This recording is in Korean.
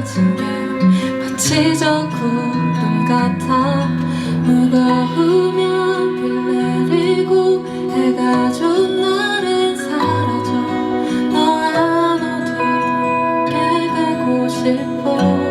사라지는 마치 저 구름 같아. 무거우면 비 내리고 해가 좀 날은 사라져. 너와 나도 함께 가고 싶어.